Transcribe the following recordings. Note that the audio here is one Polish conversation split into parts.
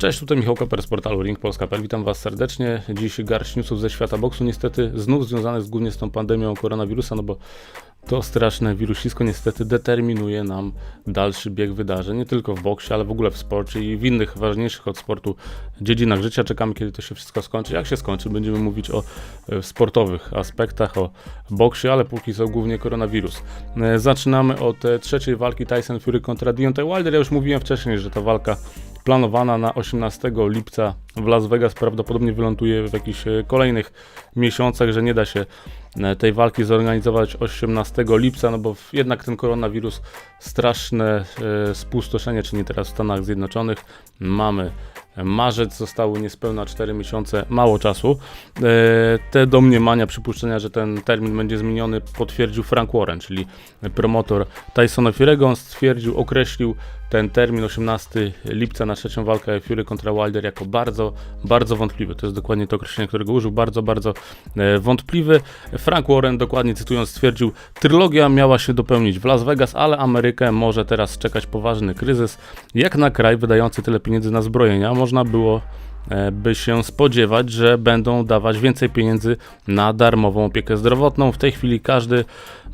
Cześć, tutaj Michał Koper z portalu Ring Polska.pl. Witam Was serdecznie. Dziś garść newsów ze świata boksu, niestety znów związanych głównie z tą pandemią koronawirusa, no bo to straszne wirusisko niestety determinuje nam dalszy bieg wydarzeń, nie tylko w boksie, ale w ogóle w sporcie i w innych ważniejszych od sportu dziedzinach życia. Czekamy, kiedy to się wszystko skończy. Jak się skończy, będziemy mówić o e, sportowych aspektach, o boksie, ale póki co głównie koronawirus. E, Zaczynamy od e, trzeciej walki Tyson Fury kontra Deontay Wilder. Ja już mówiłem wcześniej, że ta walka planowana na 18 lipca w Las Vegas prawdopodobnie wyląduje w jakichś e, kolejnych miesiącach, że nie da się e, tej walki zorganizować 18 lipca, no bo jednak ten koronawirus straszne e, spustoszenie czyni teraz w Stanach Zjednoczonych. Mamy marzec, zostały niespełna 4 miesiące, mało czasu. E, Te domniemania, przypuszczenia, że ten termin będzie zmieniony, potwierdził Frank Warren, czyli promotor Tysona Fury'ego. On stwierdził, określił ten termin 18 lipca na trzecią walkę Fury kontra Wilder jako bardzo, bardzo wątpliwy. To jest dokładnie to określenie, którego użył. Bardzo, bardzo e, wątpliwy. Frank Warren, dokładnie cytując, stwierdził, trylogia miała się dopełnić w Las Vegas, ale Amerykę może teraz czekać poważny kryzys. Jak na kraj wydający tyle pieniędzy na zbrojenia, można było e, by się spodziewać, że będą dawać więcej pieniędzy na darmową opiekę zdrowotną. W tej chwili każdy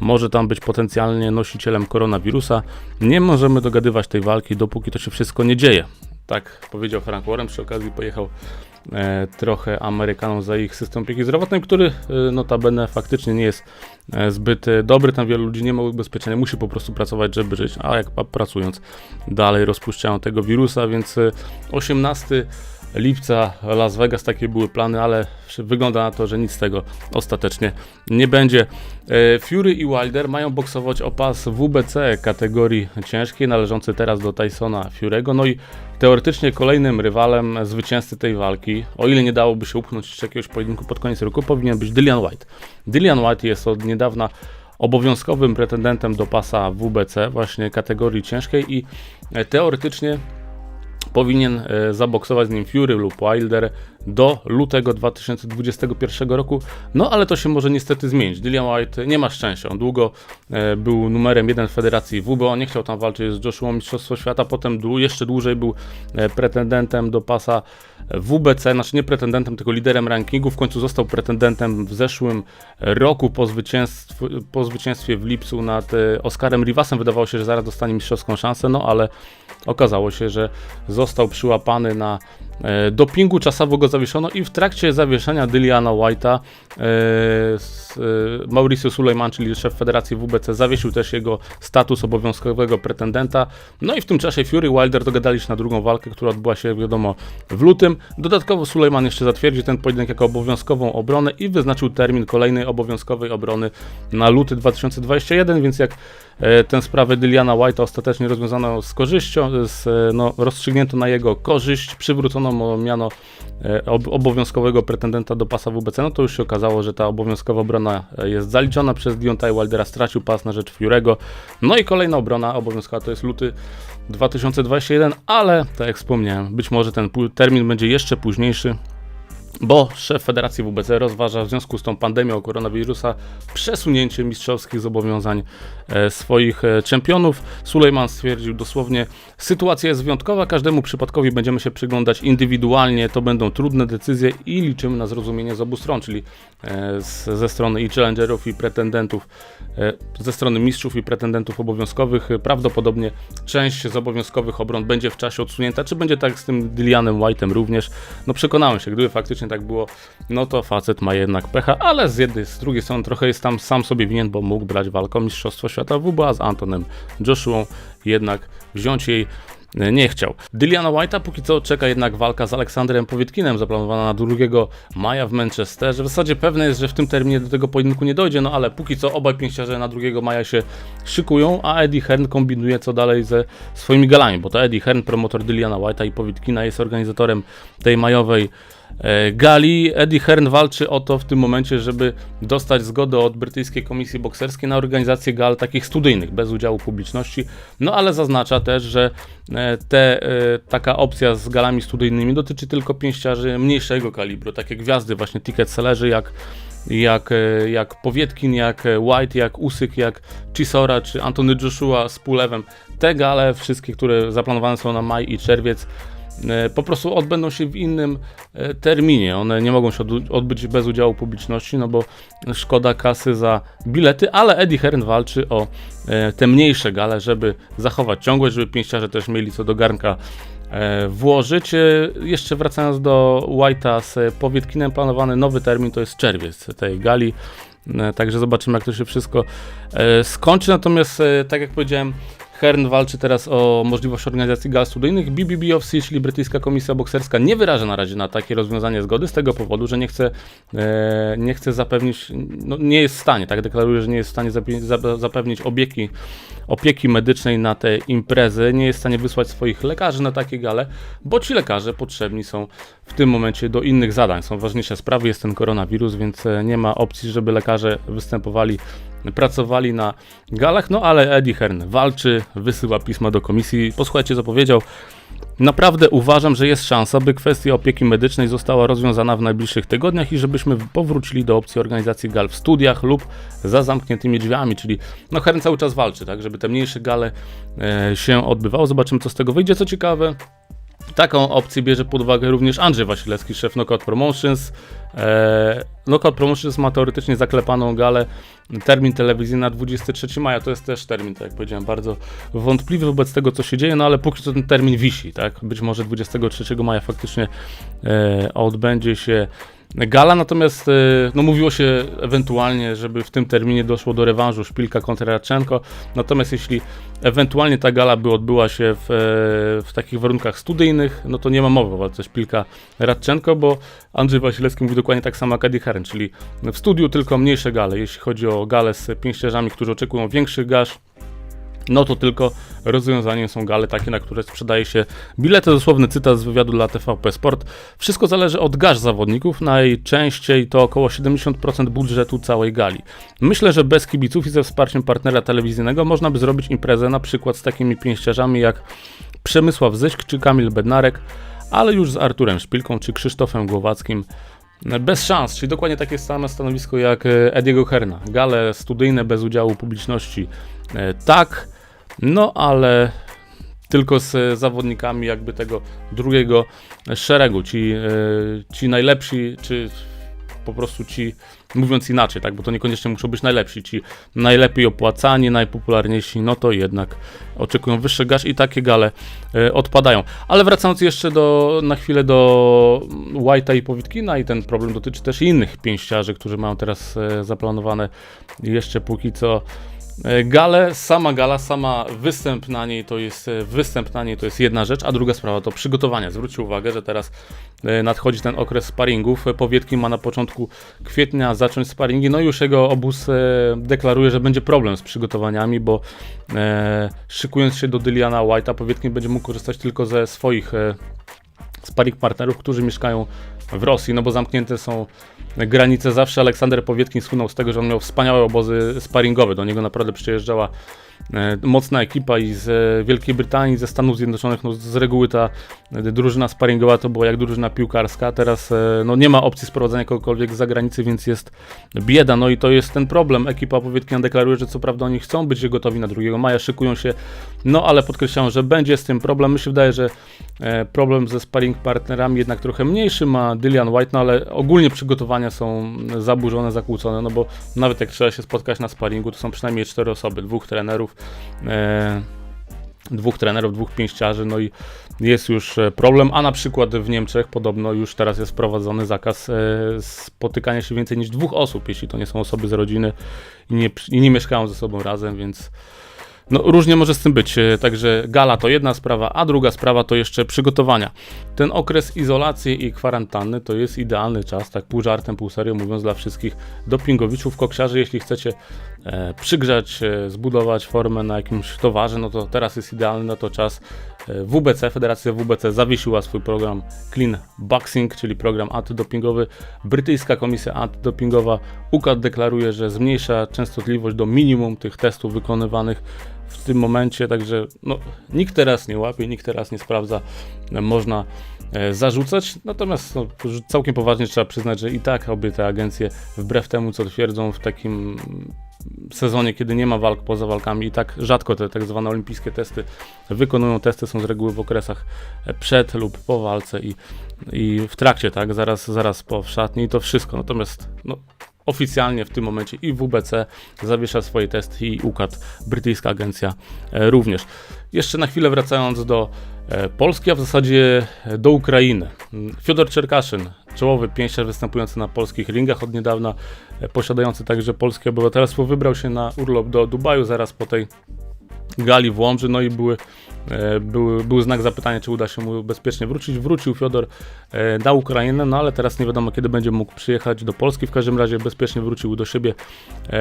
może tam być potencjalnie nosicielem koronawirusa. Nie możemy dogadywać tej walki, dopóki to się wszystko nie dzieje. Tak powiedział Frank Warren. Przy okazji pojechał trochę Amerykanom za ich system opieki zdrowotnej, który e, notabene faktycznie nie jest e, zbyt e, dobry. Tam wielu ludzi nie ma ubezpieczenia, musi po prostu pracować, żeby żyć, a jak pracując dalej rozpuszczają tego wirusa, więc e, 18 lipca Las Vegas takie były plany, ale wygląda na to, że nic z tego ostatecznie nie będzie. E, Fury i Wilder mają boksować o pas WBC kategorii ciężkiej, należący teraz do Tysona Fury'ego. No i teoretycznie kolejnym rywalem zwycięzcy tej walki, o ile nie dałoby się upchnąć jeszcze jakiegoś pojedynku pod koniec roku, powinien być Dillian White. Dillian White jest od niedawna obowiązkowym pretendentem do pasa WBC, właśnie kategorii ciężkiej i e, teoretycznie powinien e, zaboksować z nim Fury lub Wilder do lutego 2021 roku. No ale to się może niestety zmienić. Dillian White nie ma szczęścia. On długo e, był numerem jeden w federacji WBO, nie chciał tam walczyć z Joshua Mistrzostwo Świata, potem dłu- jeszcze dłużej był e, pretendentem do pasa WBC, znaczy nie pretendentem, tylko liderem rankingu. W końcu został pretendentem w zeszłym roku po, zwycięstw, po zwycięstwie w lipcu nad e, Oscarem Rivasem. Wydawało się, że zaraz dostanie mistrzowską szansę, no ale okazało się, że został przyłapany na dopingu, czasowo go zawieszono i w trakcie zawieszenia Dilliana White'a e, e, Mauricio Sulejman, czyli szef federacji WBC, zawiesił też jego status obowiązkowego pretendenta. No i w tym czasie Fury Wilder dogadali się na drugą walkę, która odbyła się wiadomo w lutym. Dodatkowo Sulejman jeszcze zatwierdził ten pojedynek jako obowiązkową obronę i wyznaczył termin kolejnej obowiązkowej obrony na luty 2021, więc jak e, tę sprawę Dilliana White'a ostatecznie rozwiązano z korzyścią, z, e, no, rozstrzygnięto na jego korzyść, przywrócono mu miano e, ob, obowiązkowego pretendenta do pasa WBC, no to już się okazało, że ta obowiązkowa obrona e, jest zaliczona przez Deontay Wildera, stracił pas na rzecz Fury'ego, no i kolejna obrona obowiązkowa to jest luty 2021, ale tak jak wspomniałem, być może ten termin będzie jeszcze późniejszy, bo szef Federacji WBC rozważa w związku z tą pandemią koronawirusa przesunięcie mistrzowskich zobowiązań e, swoich e, czempionów. Sulejman stwierdził dosłownie, sytuacja jest wyjątkowa, każdemu przypadkowi będziemy się przyglądać indywidualnie, to będą trudne decyzje i liczymy na zrozumienie z obu stron, czyli e, ze strony i challengerów i pretendentów, ze strony mistrzów i pretendentów obowiązkowych. Prawdopodobnie część z obowiązkowych obron będzie w czasie odsunięta, czy będzie tak z tym Dillianem White'em również. No przekonałem się, gdyby faktycznie tak było, no to facet ma jednak pecha, ale z jednej, z drugiej strony trochę jest tam sam sobie winien, bo mógł brać walkę o Mistrzostwo Świata WBA z Antonem Joshua, jednak wziąć jej e, nie chciał. Dilliana White'a póki co czeka jednak walka z Aleksandrem Powietkinem, zaplanowana na 2 maja w Manchesterze. W zasadzie pewne jest, że w tym terminie do tego pojedynku nie dojdzie, no ale póki co obaj pięściarze na 2 maja się szykują, a Eddie Hearn kombinuje co dalej ze swoimi galami, bo to Eddie Hearn, promotor Dilliana White'a i Powietkina jest organizatorem tej majowej gali. Eddie Hearn walczy o to w tym momencie, żeby dostać zgodę od brytyjskiej komisji bokserskiej na organizację gal takich studyjnych, bez udziału publiczności. No ale zaznacza też, że e, te, e, taka opcja z galami studyjnymi dotyczy tylko pięściarzy mniejszego kalibru, takie gwiazdy właśnie ticket sellerzy jak jak, e, jak Powietkin, jak e, White, jak Usyk, jak Chisora czy Antony Joshua z Pulewem. Te gale, wszystkie, które zaplanowane są na maj i czerwiec, e, po prostu odbędą się w innym e, terminie. One nie mogą się odbyć bez udziału publiczności, no bo szkoda kasy za bilety, ale Eddie Hearn walczy o e, te mniejsze gale, żeby zachować ciągłość, żeby pięściarze też mieli co do garnka e, włożyć. E, Jeszcze wracając do White'a z Powietkinem, planowany nowy termin to jest czerwiec tej gali. E, Także zobaczymy, jak to się wszystko e, skończy. Natomiast, e, tak jak powiedziałem, Hearn walczy teraz o możliwość organizacji gal studyjnych. BBBOFC, czyli Brytyjska Komisja Bokserska, nie wyraża na razie na takie rozwiązanie zgody z tego powodu, że nie chce, e, nie chce zapewnić, no nie jest w stanie, tak deklaruje, że nie jest w stanie zape- za- zapewnić opieki, opieki medycznej na te imprezy, nie jest w stanie wysłać swoich lekarzy na takie gale, bo ci lekarze potrzebni są w tym momencie do innych zadań. Są ważniejsze sprawy, jest ten koronawirus, więc e, nie ma opcji, żeby lekarze występowali pracowali na galach, no ale Eddie Hearn walczy, wysyła pisma do komisji. Posłuchajcie, co powiedział. Naprawdę uważam, że jest szansa, by kwestia opieki medycznej została rozwiązana w najbliższych tygodniach i żebyśmy powrócili do opcji organizacji gal w studiach lub za zamkniętymi drzwiami, czyli no Hearn cały czas walczy, tak, żeby te mniejsze gale e, się odbywały. Zobaczymy, co z tego wyjdzie. Co ciekawe, Taką opcję bierze pod uwagę również Andrzej Wasilewski, szef Knockout Promotions. Eee, Knockout Promotions ma teoretycznie zaklepaną galę. Termin telewizyjny na 23 maja to jest też termin, tak jak powiedziałem, bardzo wątpliwy wobec tego, co się dzieje, no ale póki co ten termin wisi, tak? Być może 23 maja faktycznie e, odbędzie się gala, natomiast e, no, mówiło się ewentualnie, żeby w tym terminie doszło do rewanżu Szpilka kontra Radczenko, natomiast jeśli ewentualnie ta gala by odbyła się w, e, w takich warunkach studyjnych, no to nie ma mowy o walce Szpilka Radczenko, bo Andrzej Wasilewski mówi dokładnie tak samo jak Hearn, czyli w studiu tylko mniejsze gale, jeśli chodzi o gale z pięściarzami, którzy oczekują większych gaż, no to tylko rozwiązaniem są gale takie, na które sprzedaje się bilety. Dosłowny cytat z wywiadu dla TVP Sport. Wszystko zależy od gaż zawodników, najczęściej to około 70% budżetu całej gali. Myślę, że bez kibiców i ze wsparciem partnera telewizyjnego można by zrobić imprezę na przykład z takimi pięściarzami jak Przemysław Zyśk czy Kamil Bednarek, ale już z Arturem Szpilką czy Krzysztofem Głowackim bez szans, czyli dokładnie takie same stanowisko jak e, Ediego Herna. Gale studyjne bez udziału publiczności e, tak, no ale tylko z zawodnikami jakby tego drugiego szeregu. Ci, e, ci najlepsi, czy po prostu ci, mówiąc inaczej, tak, bo to niekoniecznie muszą być najlepsi, ci najlepiej opłacani, najpopularniejsi, no to jednak oczekują wyższy gaż i takie gale e, odpadają. Ale wracając jeszcze do, na chwilę do White'a i Powitkina i ten problem dotyczy też innych pięściarzy, którzy mają teraz e, zaplanowane jeszcze póki co Gale, sama gala, sama występ na niej to jest e, występ na niej to jest jedna rzecz, a druga sprawa to przygotowanie. Zwróćcie uwagę, że teraz e, nadchodzi ten okres sparingów. E, Powietki ma na początku kwietnia zacząć sparingi, no i już jego obóz e, deklaruje, że będzie problem z przygotowaniami, bo e, szykując się do Dyliana White'a, Powietkin będzie mógł korzystać tylko ze swoich e, sparring partnerów, którzy mieszkają w Rosji, no bo zamknięte są granice zawsze. Aleksander Powietkin słynął z tego, że on miał wspaniałe obozy sparingowe. Do niego naprawdę przyjeżdżała e, mocna ekipa i z e, Wielkiej Brytanii, ze Stanów Zjednoczonych. No, z reguły ta e, drużyna sparingowa to była jak drużyna piłkarska. Teraz no, nie ma opcji sprowadzenia kogokolwiek z zagranicy, więc jest bieda. No i to jest ten problem. Ekipa Powietkin deklaruje, że co prawda oni chcą być gotowi na 2 maja, szykują się, no ale podkreślają, że będzie z tym problem. Mi się wydaje, że problem ze sparring partnerami jednak trochę mniejszy ma Dillian White, no ale ogólnie przygotowania są zaburzone, zakłócone, no bo nawet jak trzeba się spotkać na sparingu, to są przynajmniej cztery osoby, dwóch trenerów, e, dwóch trenerów, dwóch pięściarzy, no i jest już e, problem, a na przykład w Niemczech podobno już teraz jest wprowadzony zakaz e, spotykania się więcej niż dwóch osób, jeśli to nie są osoby z rodziny i nie, i nie mieszkają ze sobą razem, więc no, różnie może z tym być. E, Także gala to jedna sprawa, a druga sprawa to jeszcze przygotowania. Ten okres izolacji i kwarantanny to jest idealny czas, tak pół żartem, pół serio mówiąc dla wszystkich dopingowiczów, koksiarzy. Jeśli chcecie e, przygrzać, e, zbudować formę na jakimś towarze, no to teraz jest idealny na to czas. E, WBC, Federacja WBC zawiesiła swój program Clean Boxing, czyli program antydopingowy. Brytyjska Komisja Antydopingowa UKAD deklaruje, że zmniejsza częstotliwość do minimum tych testów wykonywanych w tym momencie, także no, nikt teraz nie łapie, nikt teraz nie sprawdza, e, można e, zarzucać, natomiast no, całkiem poważnie trzeba przyznać, że i tak obie te agencje, wbrew temu co twierdzą w takim sezonie, kiedy nie ma walk poza walkami i tak rzadko te tak zwane olimpijskie testy wykonują. Testy, są z reguły w okresach przed lub po walce i, i w trakcie, tak, zaraz, zaraz po szatni i to wszystko. Natomiast no, oficjalnie w tym momencie i WBC zawiesza swoje testy i UKAT, brytyjska agencja e, również. Jeszcze na chwilę wracając do e, Polski, a w zasadzie e, do Ukrainy. Mm, Fiodor Czerkaszyn, czołowy pięściarz występujący na polskich ringach od niedawna, posiadający także polskie obywatelstwo, wybrał się na urlop do Dubaju zaraz po tej gali w Łomży, no i były, e, były, był znak zapytania, czy uda się mu bezpiecznie wrócić. Wrócił Fiodor e, na Ukrainę, no ale teraz nie wiadomo, kiedy będzie mógł przyjechać do Polski. W każdym razie bezpiecznie wrócił do siebie, e,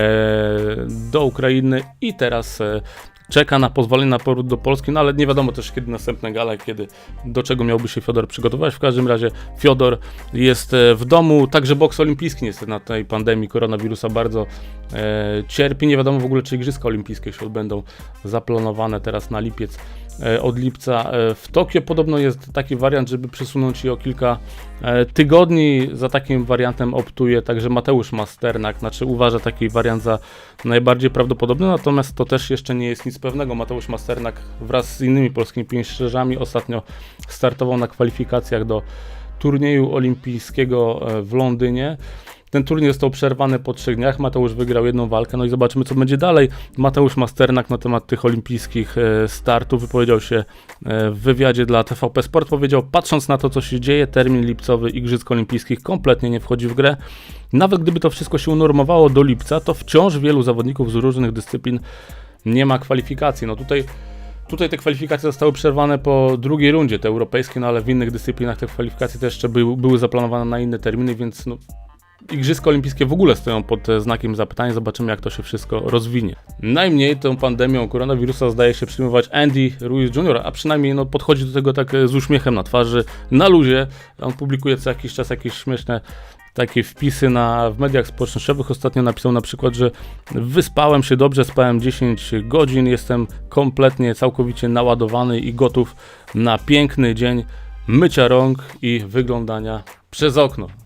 do Ukrainy i teraz e, czeka na pozwolenie na powrót do Polski, no ale nie wiadomo też kiedy następne gale, kiedy, do czego miałby się Fiodor przygotować. W każdym razie Fiodor jest e, w domu, także boks olimpijski niestety na tej pandemii koronawirusa bardzo e, cierpi. Nie wiadomo w ogóle, czy Igrzyska Olimpijskie się odbędą zaplanowane teraz na lipiec. E, od lipca e, w Tokio podobno jest taki wariant, żeby przesunąć je o kilka e, tygodni. Za takim wariantem optuje także Mateusz Masternak, znaczy uważa taki wariant za najbardziej prawdopodobny, natomiast to też jeszcze nie jest nic pewnego. Mateusz Masternak wraz z innymi polskimi pięściarzami ostatnio startował na kwalifikacjach do turnieju olimpijskiego w Londynie. Ten turniej został przerwany po trzech dniach. Mateusz wygrał jedną walkę, no i zobaczymy, co będzie dalej. Mateusz Masternak na temat tych olimpijskich e, startów wypowiedział się e, w wywiadzie dla TVP Sport. Powiedział, patrząc na to, co się dzieje, termin lipcowy Igrzysk Olimpijskich kompletnie nie wchodzi w grę. Nawet gdyby to wszystko się unormowało do lipca, to wciąż wielu zawodników z różnych dyscyplin nie ma kwalifikacji. No tutaj Tutaj te kwalifikacje zostały przerwane po drugiej rundzie, te europejskie, no ale w innych dyscyplinach te kwalifikacje też jeszcze były, były zaplanowane na inne terminy, więc no, Igrzyska Olimpijskie w ogóle stoją pod e, znakiem zapytania. Zobaczymy, jak to się wszystko rozwinie. Najmniej tą pandemią koronawirusa zdaje się przyjmować Andy Ruiz Jr., a przynajmniej no, podchodzi do tego tak e, z uśmiechem na twarzy, na luzie. On publikuje co jakiś czas jakieś śmieszne takie wpisy na, w mediach społecznościowych. Ostatnio napisał na przykład, że wyspałem się dobrze, spałem 10 godzin, jestem kompletnie, całkowicie naładowany i gotów na piękny dzień mycia rąk i wyglądania przez okno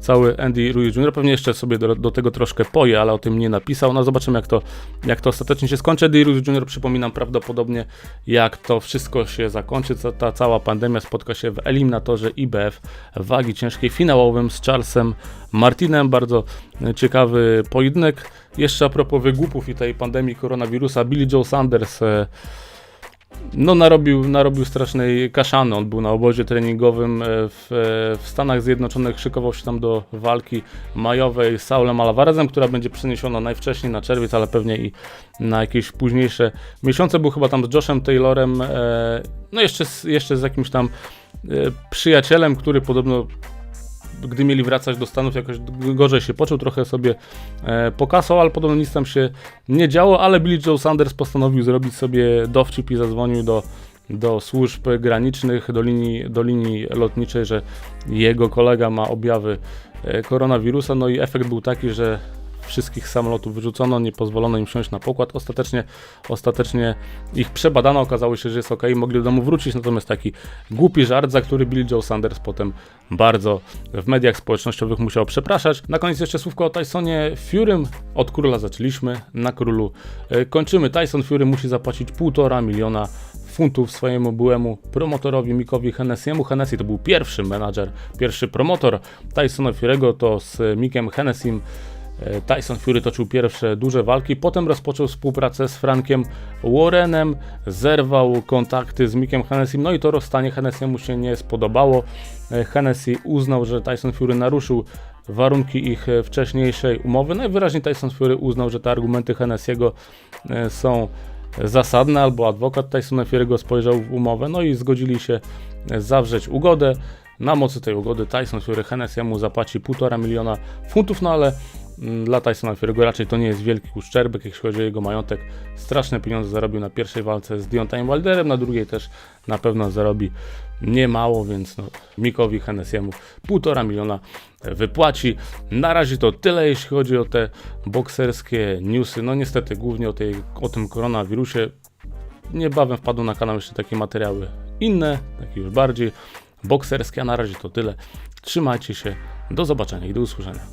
cały Andy Ruiz Jr. Pewnie jeszcze sobie do, do, tego troszkę poje, ale o tym nie napisał. No zobaczymy, jak to, jak to ostatecznie się skończy. Andy Ruiz Jr. przypominam prawdopodobnie, jak to wszystko się zakończy. Ta, ta cała pandemia spotka się w eliminatorze IBF wagi ciężkiej finałowym z Charlesem Martinem. Bardzo ciekawy pojedynek. Jeszcze a propos wygłupów i tej pandemii koronawirusa, Billy Joe Sanders. E, no, narobił, narobił strasznej kaszany. On był na obozie treningowym e, w, e, w Stanach Zjednoczonych, szykował się tam do walki majowej z Saulem Alvarezem, która będzie przeniesiona najwcześniej na czerwiec, ale pewnie i na jakieś późniejsze miesiące. Był chyba tam z Joshem Taylorem, e, no jeszcze jeszcze z jakimś tam przyjacielem, który podobno gdy mieli wracać do Stanów, jakoś gorzej się poczuł, trochę sobie e, pokasał, ale podobno nic tam się nie działo, ale Billy Joe Sanders postanowił zrobić sobie dowcip i zadzwonił do, do służb granicznych, do linii, do linii lotniczej, że jego kolega ma objawy e, koronawirusa, no i efekt był taki, że wszystkich samolotów wyrzucono, nie pozwolono im wsiąść na pokład. Ostatecznie, ostatecznie ich przebadano, okazało się, że jest ok, mogli do domu wrócić, natomiast taki głupi żart, za który Bill Joe Sanders potem bardzo w mediach społecznościowych musiał przepraszać. Na koniec jeszcze słówko o Tysonie Furym. Od króla zaczęliśmy, na królu e, kończymy. Tyson Fury musi zapłacić półtora miliona funtów swojemu byłemu promotorowi Mikowi Hennessiemu. Hennessy to był pierwszy menadżer, pierwszy promotor Tysona Fury'ego, to z Mikiem Hennessim E, Tyson Fury toczył pierwsze duże walki, potem rozpoczął współpracę z Frankiem Warrenem, zerwał kontakty z Mickiem Hennessim, no i to rozstanie Hennessiemu się nie spodobało. E, Hennessy uznał, że Tyson Fury naruszył warunki ich wcześniejszej umowy. Najwyraźniej Tyson Fury uznał, że te argumenty Hennessiego e, są zasadne, albo adwokat Tysona Fury'ego spojrzał w umowę, no i zgodzili się zawrzeć ugodę. Na mocy tej ugody Tyson Fury Hennessiemu zapłaci 1,5 miliona funtów, no ale dla Tysona Fury'ego raczej to nie jest wielki uszczerbek, jeśli chodzi o jego majątek. Straszne pieniądze zarobił na pierwszej walce z Deontayem Wilderem, na drugiej też na pewno zarobi niemało, więc no, Mikowi Hennessiemu 1,5 miliona wypłaci. Na razie to tyle, jeśli chodzi o te bokserskie newsy. No niestety głównie o, tej, o tym koronawirusie. Niebawem wpadną na kanał jeszcze takie materiały inne, takie już bardziej bokserskie, a na razie to tyle. Trzymajcie się, do zobaczenia i do usłyszenia.